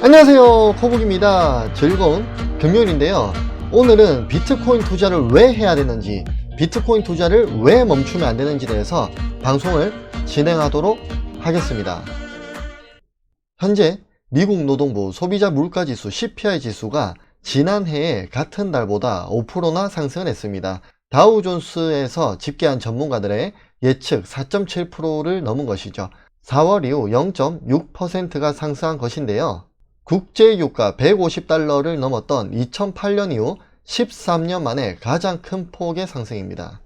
안녕하세요. 코북입니다. 즐거운 금요일인데요. 오늘은 비트코인 투자를 왜 해야 되는지 비트코인 투자를 왜 멈추면 안 되는지에 대해서 방송을 진행하도록 하겠습니다. 현재 미국 노동부 소비자 물가지수 CPI 지수가 지난해의 같은 달보다 5%나 상승을 했습니다. 다우존스에서 집계한 전문가들의 예측 4.7%를 넘은 것이죠. 4월 이후 0.6%가 상승한 것인데요 국제유가 150달러를 넘었던 2008년 이후 13년 만에 가장 큰 폭의 상승입니다.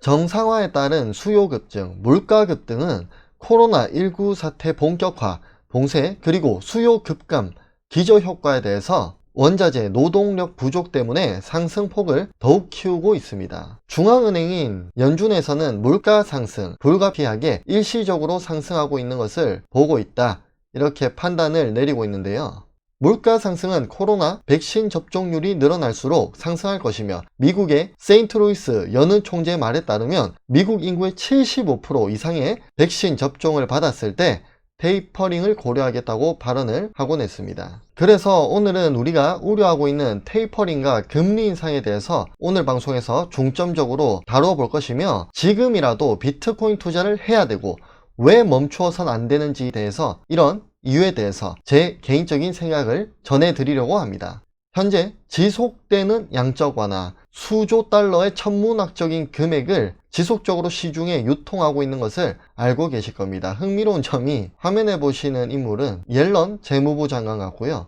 정상화에 따른 수요 급증, 물가 급등은 코로나19 사태 본격화, 봉쇄, 그리고 수요 급감, 기저효과에 대해서 원자재, 노동력 부족 때문에 상승폭을 더욱 키우고 있습니다. 중앙은행인 연준에서는 물가 상승, 불가피하게 일시적으로 상승하고 있는 것을 보고 있다. 이렇게 판단을 내리고 있는데요. 물가 상승은 코로나 백신 접종률이 늘어날수록 상승할 것이며 미국의 세인트루이스 여느 총재 말에 따르면 미국 인구의 75% 이상의 백신 접종을 받았을 때 테이퍼링을 고려하겠다고 발언을 하곤 했습니다. 그래서 오늘은 우리가 우려하고 있는 테이퍼링과 금리 인상에 대해서 오늘 방송에서 중점적으로 다루어 볼 것이며 지금이라도 비트코인 투자를 해야 되고 왜 멈추어선 안 되는지에 대해서 이런 이유에 대해서 제 개인적인 생각을 전해드리려고 합니다. 현재 지속되는 양적 완화, 수조 달러의 천문학적인 금액을 지속적으로 시중에 유통하고 있는 것을 알고 계실 겁니다. 흥미로운 점이 화면에 보시는 인물은 옐런 재무부 장관 같고요.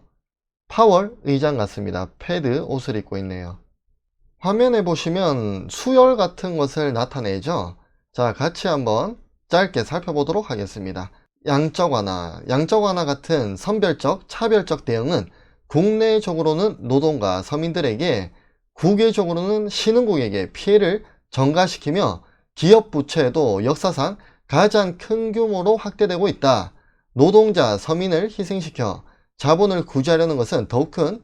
파월 의장 같습니다. 패드 옷을 입고 있네요. 화면에 보시면 수열 같은 것을 나타내죠. 자, 같이 한번 짧게 살펴보도록 하겠습니다. 양적 완화, 양적 완화 같은 선별적, 차별적 대응은 국내적으로는 노동과 서민들에게 국외적으로는 신흥국에게 피해를 전가시키며 기업 부채도 역사상 가장 큰 규모로 확대되고 있다. 노동자, 서민을 희생시켜 자본을 구제하려는 것은 더욱 큰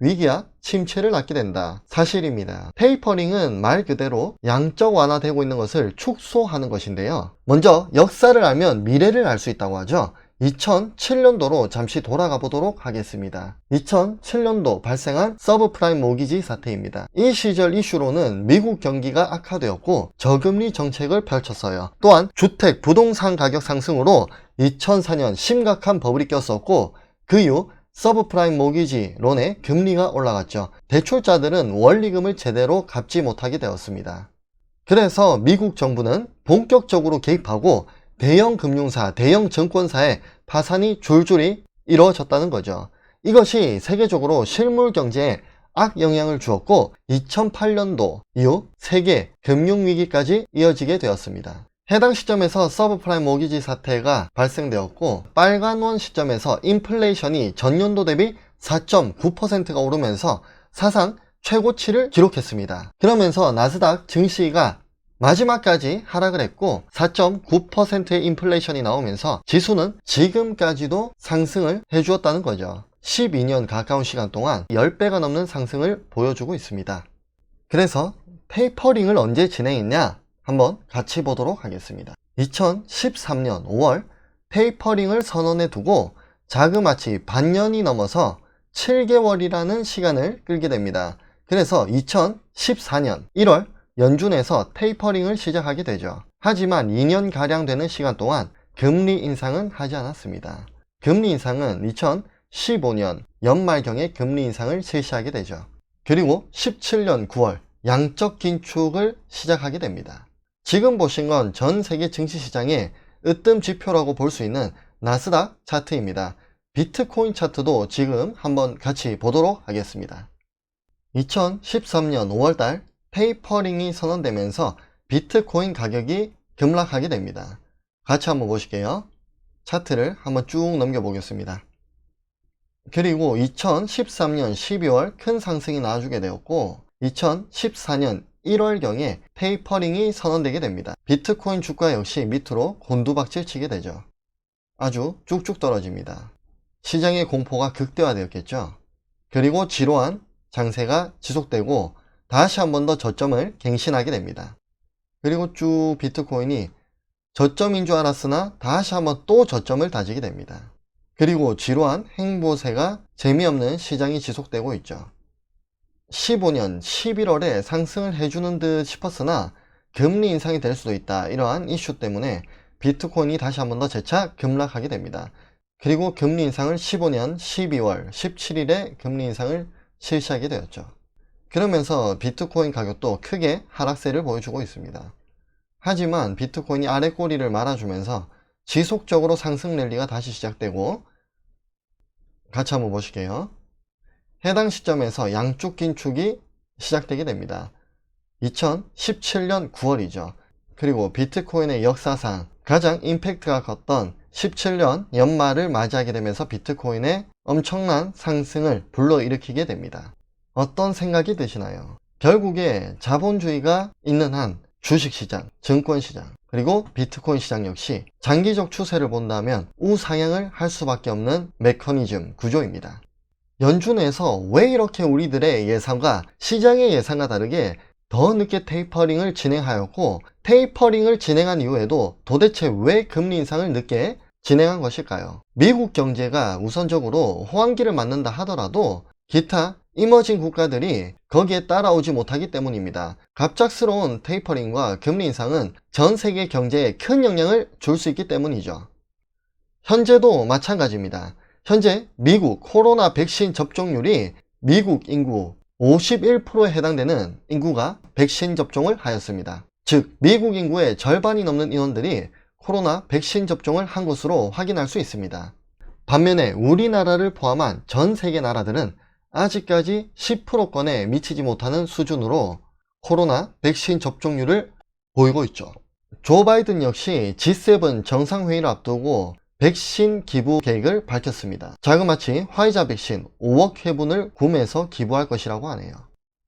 위기와 침체를 낳게 된다. 사실입니다. 테이퍼링은 말 그대로 양적 완화되고 있는 것을 축소하는 것인데요. 먼저 역사를 알면 미래를 알 수 있다고 하죠. 2007년도로 잠시 돌아가 보도록 하겠습니다. 2007년도 발생한 서브프라임 모기지 사태입니다. 이 시절 이슈로는 미국 경기가 악화되었고 저금리 정책을 펼쳤어요. 또한 주택, 부동산 가격 상승으로 2004년 심각한 버블이 꼈었고 그 이후 서브프라임 모기지 론의 금리가 올라갔죠. 대출자들은 원리금을 제대로 갚지 못하게 되었습니다. 그래서 미국 정부는 본격적으로 개입하고 대형 금융사, 대형 증권사의 파산이 줄줄이 이루어졌다는 거죠. 이것이 세계적으로 실물 경제에 악영향을 주었고 2008년도 이후 세계 금융위기까지 이어지게 되었습니다. 해당 시점에서 서브프라임 모기지 사태가 발생되었고 빨간 원 시점에서 인플레이션이 전년도 대비 4.9%가 오르면서 사상 최고치를 기록했습니다. 그러면서 나스닥 증시가 마지막까지 하락을 했고 4.9%의 인플레이션이 나오면서 지수는 지금까지도 상승을 해주었다는 거죠. 12년 가까운 시간 동안 10배가 넘는 상승을 보여주고 있습니다. 그래서 페이퍼링을 언제 진행했냐? 한번 같이 보도록 하겠습니다. 2013년 5월 페이퍼링을 선언해 두고 자그마치 반년이 넘어서 7개월이라는 시간을 끌게 됩니다. 그래서 2014년 1월 연준에서 테이퍼링을 시작하게 되죠. 하지만 2년가량 되는 시간 동안 금리 인상은 하지 않았습니다. 금리 인상은 2015년 연말경에 금리 인상을 실시하게 되죠. 그리고 17년 9월 양적 긴축을 시작하게 됩니다. 지금 보신 건 전 세계 증시 시장의 으뜸 지표라고 볼 수 있는 나스닥 차트입니다. 비트코인 차트도 지금 한번 같이 보도록 하겠습니다. 2013년 5월달 페이퍼링이 선언되면서 비트코인 가격이 급락하게 됩니다. 같이 한번 보실게요. 차트를 한번 쭉 넘겨 보겠습니다. 그리고 2013년 12월 큰 상승이 나와주게 되었고 2014년 1월경에 테이퍼링이 선언되게 됩니다. 비트코인 주가 역시 밑으로 곤두박질 치게 되죠. 아주 쭉쭉 떨어집니다. 시장의 공포가 극대화되었겠죠. 그리고 지루한 장세가 지속되고 다시 한 번 더 저점을 갱신하게 됩니다. 그리고 쭉 비트코인이 저점인 줄 알았으나 다시 한번 또 저점을 다지게 됩니다. 그리고 지루한 행보세가 재미없는 시장이 지속되고 있죠. 15년 11월에 상승을 해주는 듯 싶었으나 금리 인상이 될 수도 있다. 이러한 이슈 때문에 비트코인이 다시 한 번 더 재차 급락하게 됩니다. 그리고 금리 인상을 15년 12월 17일에 금리 인상을 실시하게 되었죠. 그러면서 비트코인 가격도 크게 하락세를 보여주고 있습니다. 하지만 비트코인이 아래 꼬리를 말아주면서 지속적으로 상승 랠리가 다시 시작되고 같이 한번 보실게요. 해당 시점에서 양쪽 긴축이 시작되게 됩니다. 2017년 9월이죠. 그리고 비트코인의 역사상 가장 임팩트가 컸던 17년 연말을 맞이하게 되면서 비트코인의 엄청난 상승을 불러일으키게 됩니다. 어떤 생각이 드시나요? 결국에 자본주의가 있는 한 주식시장, 증권시장, 그리고 비트코인 시장 역시 장기적 추세를 본다면 우상향을 할 수밖에 없는 메커니즘 구조입니다. 연준에서 왜 이렇게 우리들의 예상과 시장의 예상과 다르게 더 늦게 테이퍼링을 진행하였고 테이퍼링을 진행한 이후에도 도대체 왜 금리 인상을 늦게 진행한 것일까요? 미국 경제가 우선적으로 호황기를 맞는다 하더라도 기타 이머징 국가들이 거기에 따라오지 못하기 때문입니다. 갑작스러운 테이퍼링과 금리 인상은 전 세계 경제에 큰 영향을 줄 수 있기 때문이죠. 현재도 마찬가지입니다. 현재 미국 코로나 백신 접종률이 미국 인구 51%에 해당되는 인구가 백신 접종을 하였습니다. 즉, 미국 인구의 절반이 넘는 인원들이 코로나 백신 접종을 한 것으로 확인할 수 있습니다. 반면에 우리나라를 포함한 전 세계 나라들은 아직까지 10%권에 미치지 못하는 수준으로 코로나 백신 접종률을 보이고 있죠. 조 바이든 역시 G7 정상회의를 앞두고 백신 기부 계획을 밝혔습니다. 자그마치 화이자 백신 5억 회분을 구매해서 기부할 것이라고 하네요.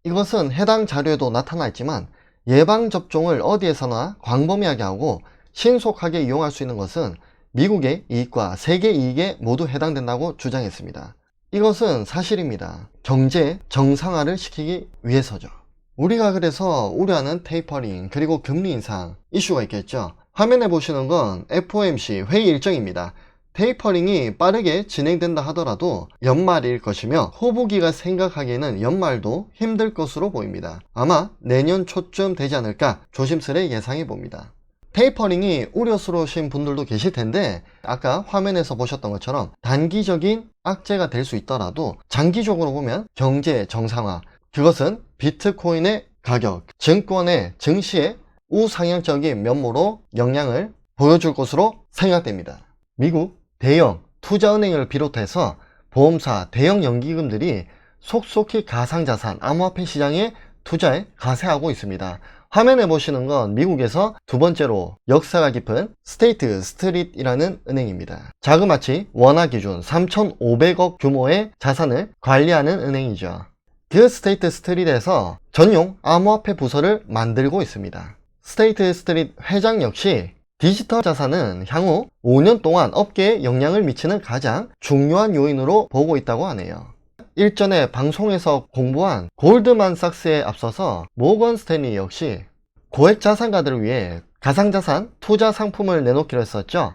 이것은 해당 자료에도 나타나 있지만 예방접종을 어디에서나 광범위하게 하고 신속하게 이용할 수 있는 것은 미국의 이익과 세계 이익에 모두 해당된다고 주장했습니다. 이것은 사실입니다. 경제 정상화를 시키기 위해서죠. 우리가 그래서 우려하는 테이퍼링 그리고 금리 인상 이슈가 있겠죠. 화면에 보시는 건 FOMC 회의 일정입니다. 테이퍼링이 빠르게 진행된다 하더라도 연말일 것이며 후보기가 생각하기에는 연말도 힘들 것으로 보입니다. 아마 내년 초쯤 되지 않을까 조심스레 예상해 봅니다. 테이퍼링이 우려스러우신 분들도 계실 텐데 아까 화면에서 보셨던 것처럼 단기적인 악재가 될 수 있더라도 장기적으로 보면 경제 정상화 그것은 비트코인의 가격, 증권의 증시의 우상향적인 면모로 영향을 보여줄 것으로 생각됩니다. 미국 대형 투자은행을 비롯해서 보험사, 대형 연기금들이 속속히 가상자산, 암호화폐 시장에 투자에 가세하고 있습니다. 화면에 보시는 건 미국에서 두 번째로 역사가 깊은 스테이트 스트릿이라는 은행입니다. 자그마치 원화 기준 3,500억 규모의 자산을 관리하는 은행이죠. 그 스테이트 스트릿에서 전용 암호화폐 부서를 만들고 있습니다. 스테이트 스트릿 회장 역시 디지털 자산은 향후 5년 동안 업계에 영향을 미치는 가장 중요한 요인으로 보고 있다고 하네요. 일전에 방송에서 공부한 골드만삭스에 앞서서 모건 스탠리 역시 고액 자산가들을 위해 가상자산 투자 상품을 내놓기로 했었죠.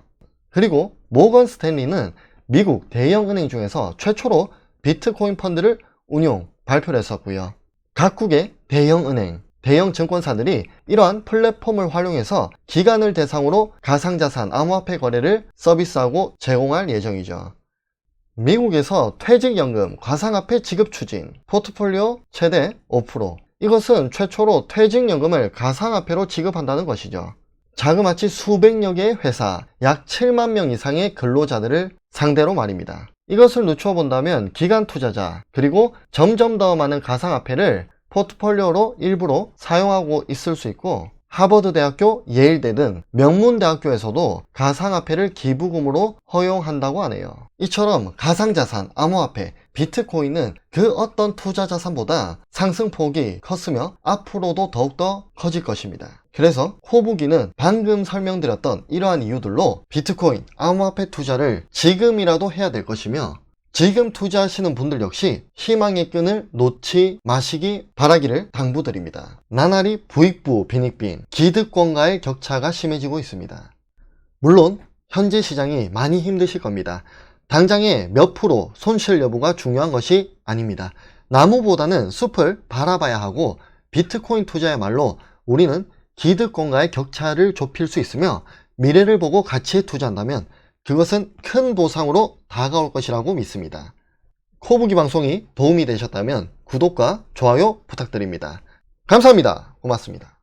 그리고 모건 스탠리는 미국 대형 은행 중에서 최초로 비트코인 펀드를 운용, 발표를 했었고요. 각국의 대형 은행, 대형 증권사들이 이러한 플랫폼을 활용해서 기관을 대상으로 가상자산 암호화폐 거래를 서비스하고 제공할 예정이죠. 미국에서 퇴직연금 가상화폐 지급 추진, 포트폴리오 최대 5%. 이것은 최초로 퇴직연금을 가상화폐로 지급한다는 것이죠. 자그마치 수백여 개의 회사, 약 7만 명 이상의 근로자들을 상대로 말입니다. 이것을 늦춰 본다면 기간 투자자, 그리고 점점 더 많은 가상화폐를 포트폴리오로 일부러 사용하고 있을 수 있고 하버드 대학교, 예일대 등 명문 대학교에서도 가상화폐를 기부금으로 허용한다고 하네요. 이처럼 가상자산, 암호화폐, 비트코인은 그 어떤 투자 자산보다 상승폭이 컸으며 앞으로도 더욱더 커질 것입니다. 그래서 호부기는 방금 설명드렸던 이러한 이유들로 비트코인, 암호화폐 투자를 지금이라도 해야 될 것이며 지금 투자하시는 분들 역시 희망의 끈을 놓지 마시기 바라기를 당부드립니다. 나날이 부익부 빈익빈 기득권과의 격차가 심해지고 있습니다. 물론 현재 시장이 많이 힘드실 겁니다. 당장의 몇 프로 손실 여부가 중요한 것이 아닙니다. 나무보다는 숲을 바라봐야 하고 비트코인 투자야말로 우리는 기득권과의 격차를 좁힐 수 있으며 미래를 보고 가치에 투자한다면 그것은 큰 보상으로 다가올 것이라고 믿습니다. 코부기 방송이 도움이 되셨다면 구독과 좋아요 부탁드립니다. 감사합니다. 고맙습니다.